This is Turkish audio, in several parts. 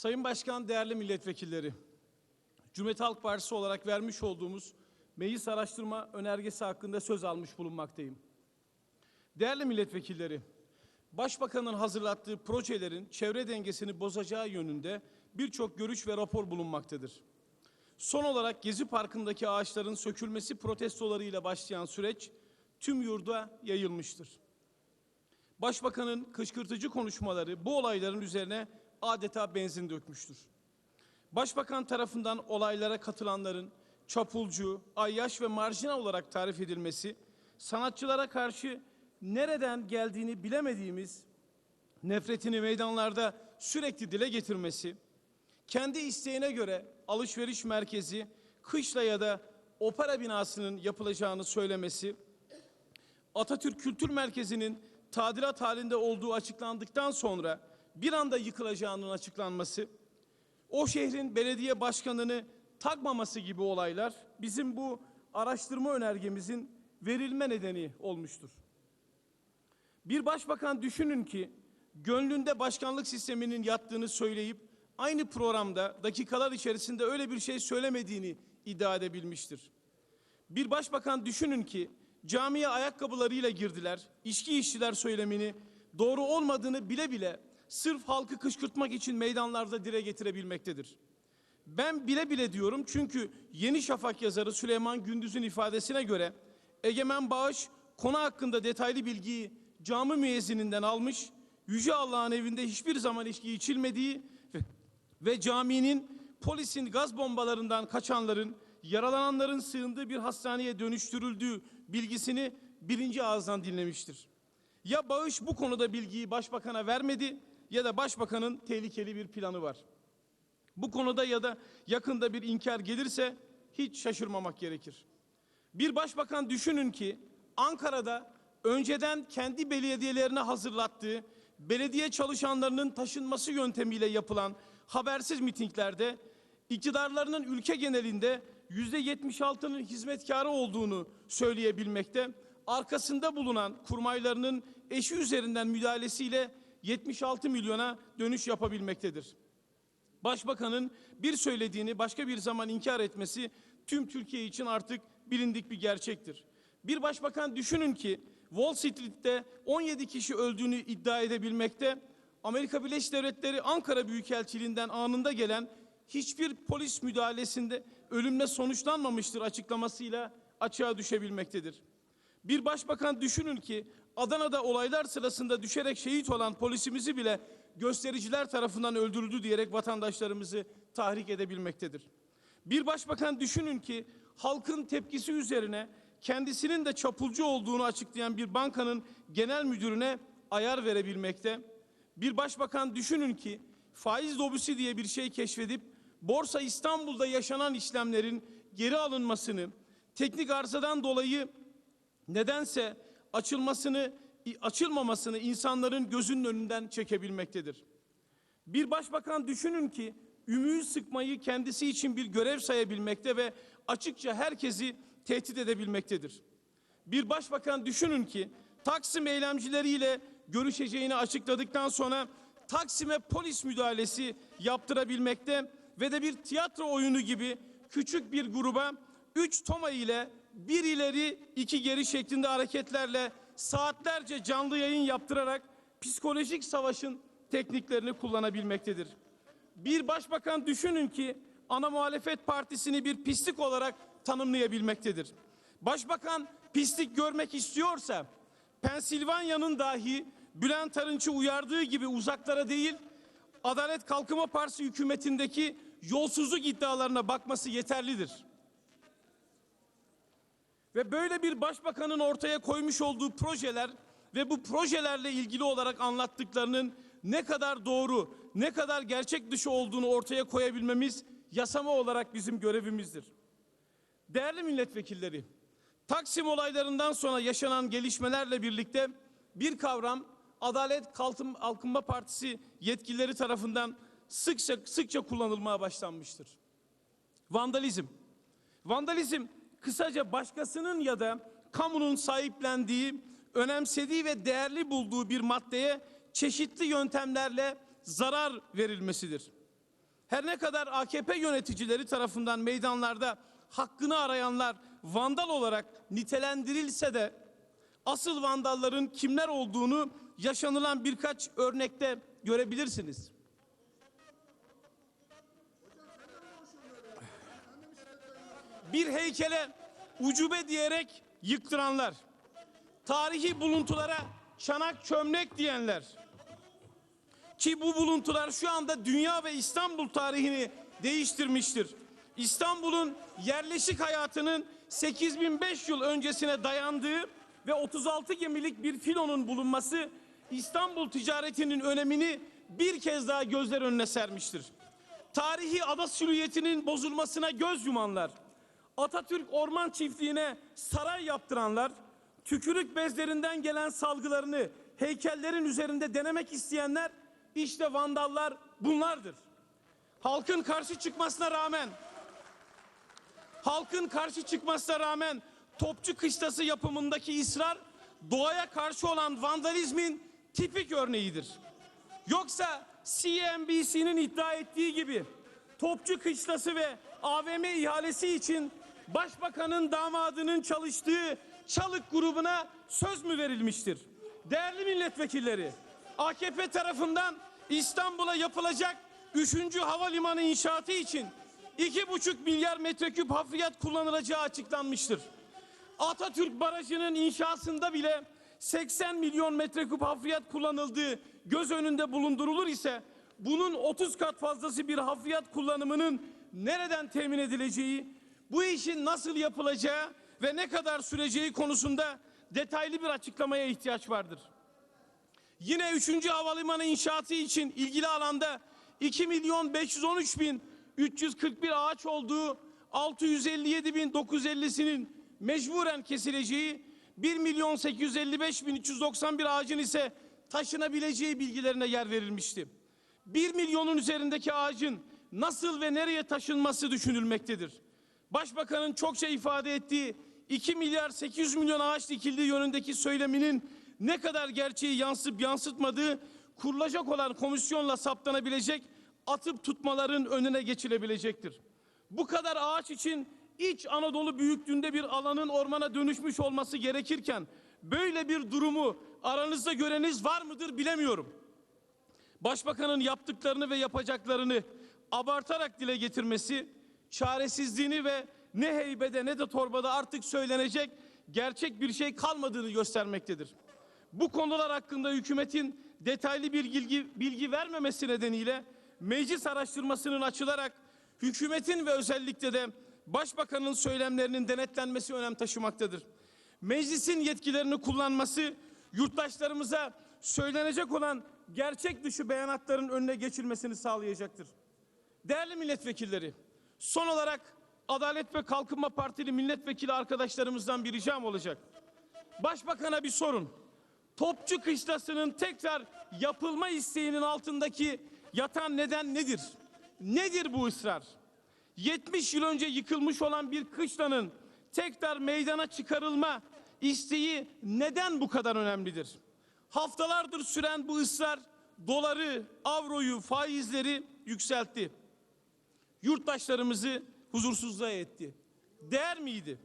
Sayın Başkan, değerli milletvekilleri, Cumhuriyet Halk Partisi olarak vermiş olduğumuz meclis araştırma önergesi hakkında söz almış bulunmaktayım. Değerli milletvekilleri, Başbakanın hazırlattığı projelerin çevre dengesini bozacağı yönünde birçok görüş ve rapor bulunmaktadır. Son olarak Gezi Parkı'ndaki ağaçların sökülmesi protestolarıyla başlayan süreç tüm yurda yayılmıştır. Başbakanın kışkırtıcı konuşmaları bu olayların üzerine adeta benzin dökmüştür. Başbakan tarafından olaylara katılanların çapulcu, ayyaş ve marjinal olarak tarif edilmesi, sanatçılara karşı nereden geldiğini bilemediğimiz nefretini meydanlarda sürekli dile getirmesi, kendi isteğine göre alışveriş merkezi, kışla ya da opera binasının yapılacağını söylemesi, Atatürk Kültür Merkezi'nin tadilat halinde olduğu açıklandıktan sonra bir anda yıkılacağının açıklanması, o şehrin belediye başkanını takmaması gibi olaylar bizim bu araştırma önergemizin verilme nedeni olmuştur. Bir başbakan düşünün ki gönlünde başkanlık sisteminin yattığını söyleyip aynı programda dakikalar içerisinde öyle bir şey söylemediğini iddia edebilmiştir. Bir başbakan düşünün ki camiye ayakkabılarıyla girdiler, içki içtiler söylemini doğru olmadığını bile bile sırf halkı kışkırtmak için meydanlarda dile getirebilmektedir. Ben bile bile diyorum çünkü Yeni Şafak yazarı Süleyman Gündüz'ün ifadesine göre Egemen Bağış konu hakkında detaylı bilgiyi cami müezzininden almış, Yüce Allah'ın evinde hiçbir zaman içki içilmediği ve caminin polisin gaz bombalarından kaçanların, yaralananların sığındığı bir hastaneye dönüştürüldüğü bilgisini birinci ağızdan dinlemiştir. Ya Bağış bu konuda bilgiyi başbakana vermedi ya da başbakanın tehlikeli bir planı var. Bu konuda ya da yakında bir inkar gelirse hiç şaşırmamak gerekir. Bir başbakan düşünün ki Ankara'da önceden kendi belediyelerine hazırlattığı belediye çalışanlarının taşınması yöntemiyle yapılan habersiz mitinglerde iktidarlarının ülke genelinde yüzde 76'nın hizmetkarı olduğunu söyleyebilmekte, arkasında bulunan kurmaylarının eşi üzerinden müdahalesiyle 76 milyona dönüş yapabilmektedir. Başbakanın bir söylediğini başka bir zaman inkar etmesi tüm Türkiye için artık bilindik bir gerçektir. Bir başbakan düşünün ki Wall Street'te 17 kişi öldüğünü iddia edebilmekte, Amerika Birleşik Devletleri Ankara Büyükelçiliğinden anında gelen hiçbir polis müdahalesinde ölümle sonuçlanmamıştır açıklamasıyla açığa düşebilmektedir. Bir başbakan düşünün ki Adana'da olaylar sırasında düşerek şehit olan polisimizi bile göstericiler tarafından öldürüldü diyerek vatandaşlarımızı tahrik edebilmektedir. Bir başbakan düşünün ki halkın tepkisi üzerine kendisinin de çapulcu olduğunu açıklayan bir bankanın genel müdürüne ayar verebilmekte. Bir başbakan düşünün ki faiz lobisi diye bir şey keşfedip Borsa İstanbul'da yaşanan işlemlerin geri alınmasını, teknik arızadan dolayı nedense açılmasını, açılmamasını insanların gözünün önünden çekebilmektedir. Bir başbakan düşünün ki ümüğü sıkmayı kendisi için bir görev sayabilmekte ve açıkça herkesi tehdit edebilmektedir. Bir başbakan düşünün ki Taksim eylemcileriyle görüşeceğini açıkladıktan sonra Taksim'e polis müdahalesi yaptırabilmekte ve de bir tiyatro oyunu gibi küçük bir gruba üç toma ile bir ileri iki geri şeklinde hareketlerle saatlerce canlı yayın yaptırarak psikolojik savaşın tekniklerini kullanabilmektedir. Bir başbakan düşünün ki ana muhalefet partisini bir pislik olarak tanımlayabilmektedir. Başbakan pislik görmek istiyorsa Pensilvanya'nın dahi Bülent Arınç'ı uyardığı gibi uzaklara değil Adalet Kalkınma Partisi hükümetindeki yolsuzluk iddialarına bakması yeterlidir. Ve böyle bir başbakanın ortaya koymuş olduğu projeler ve bu projelerle ilgili olarak anlattıklarının ne kadar doğru, ne kadar gerçek dışı olduğunu ortaya koyabilmemiz yasama olarak bizim görevimizdir. Değerli milletvekilleri, Taksim olaylarından sonra yaşanan gelişmelerle birlikte bir kavram Adalet Kalkınma Partisi yetkilileri tarafından sıkça sıkça kullanılmaya başlanmıştır. Vandalizm. Vandalizm kısaca başkasının ya da kamunun sahiplendiği, önemsediği ve değerli bulduğu bir maddeye çeşitli yöntemlerle zarar verilmesidir. Her ne kadar AKP yöneticileri tarafından meydanlarda hakkını arayanlar vandal olarak nitelendirilse de asıl vandalların kimler olduğunu yaşanılan birkaç örnekte görebilirsiniz. Bir heykele ucube diyerek yıktıranlar, tarihi buluntulara çanak çömlek diyenler, ki bu buluntular şu anda dünya ve İstanbul tarihini değiştirmiştir. İstanbul'un yerleşik hayatının 8005 yıl öncesine dayandığı ve 36 gemilik bir filonun bulunması İstanbul ticaretinin önemini bir kez daha gözler önüne sermiştir. Tarihi ada silüetinin bozulmasına göz yumanlar, Atatürk Orman Çiftliği'ne saray yaptıranlar, tükürük bezlerinden gelen salgılarını heykellerin üzerinde denemek isteyenler işte vandallar bunlardır. Halkın karşı çıkmasına rağmen halkın karşı çıkmasına rağmen Topçu Kışlası yapımındaki ısrar doğaya karşı olan vandalizmin tipik örneğidir. Yoksa CNBC'nin iddia ettiği gibi Topçu Kışlası ve AVM ihalesi için Başbakanın damadının çalıştığı Çalık grubuna söz mü verilmiştir? Değerli milletvekilleri, AKP tarafından İstanbul'a yapılacak 3. havalimanı inşaatı için 2,5 milyar metreküp hafriyat kullanılacağı açıklanmıştır. Atatürk Barajı'nın inşasında bile 80 milyon metreküp hafriyat kullanıldığı göz önünde bulundurulur ise bunun 30 kat fazlası bir hafriyat kullanımının nereden temin edileceği, bu işin nasıl yapılacağı ve ne kadar süreceği konusunda detaylı bir açıklamaya ihtiyaç vardır. Yine 3. havalimanı inşaatı için ilgili alanda 2 milyon 513 bin 341 ağaç olduğu 657 bin 950'sinin mecburen kesileceği 1 milyon 855 bin 391 ağacın ise taşınabileceği bilgilerine yer verilmişti. 1 milyonun üzerindeki ağacın nasıl ve nereye taşınması düşünülmektedir. Başbakanın çokça ifade ettiği 2 milyar 800 milyon ağaç dikildiği yönündeki söyleminin ne kadar gerçeği yansıp yansıtmadığı kurulacak olan komisyonla saptanabilecek atıp tutmaların önüne geçilebilecektir. Bu kadar ağaç için İç Anadolu büyüklüğünde bir alanın ormana dönüşmüş olması gerekirken böyle bir durumu aranızda göreniz var mıdır bilemiyorum. Başbakanın yaptıklarını ve yapacaklarını abartarak dile getirmesi, çaresizliğini ve ne heybede ne de torbada artık söylenecek gerçek bir şey kalmadığını göstermektedir. Bu konular hakkında hükümetin detaylı bir bilgi, bilgi vermemesi nedeniyle meclis araştırmasının açılarak hükümetin ve özellikle de başbakanın söylemlerinin denetlenmesi önem taşımaktadır. Meclisin yetkilerini kullanması yurttaşlarımıza söylenecek olan gerçek dışı beyanatların önüne geçilmesini sağlayacaktır. Değerli milletvekilleri, son olarak Adalet ve Kalkınma Partili milletvekili arkadaşlarımızdan bir ricam olacak. Başbakan'a bir sorun. Topçu Kışlası'nın tekrar yapılma isteğinin altındaki yatan neden nedir? Nedir bu ısrar? 70 yıl önce yıkılmış olan bir kışlanın tekrar meydana çıkarılma isteği neden bu kadar önemlidir? Haftalardır süren bu ısrar doları, avroyu, faizleri yükseltti. Yurttaşlarımızı huzursuzluğa etti. Değer miydi?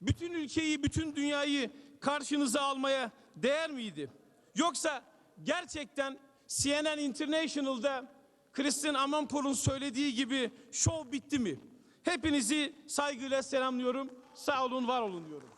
Bütün ülkeyi, bütün dünyayı karşınıza almaya değer miydi? Yoksa gerçekten CNN International'da Christian Amanpour'un söylediği gibi şov bitti mi? Hepinizi saygıyla selamlıyorum. Sağ olun, var olun diyorum.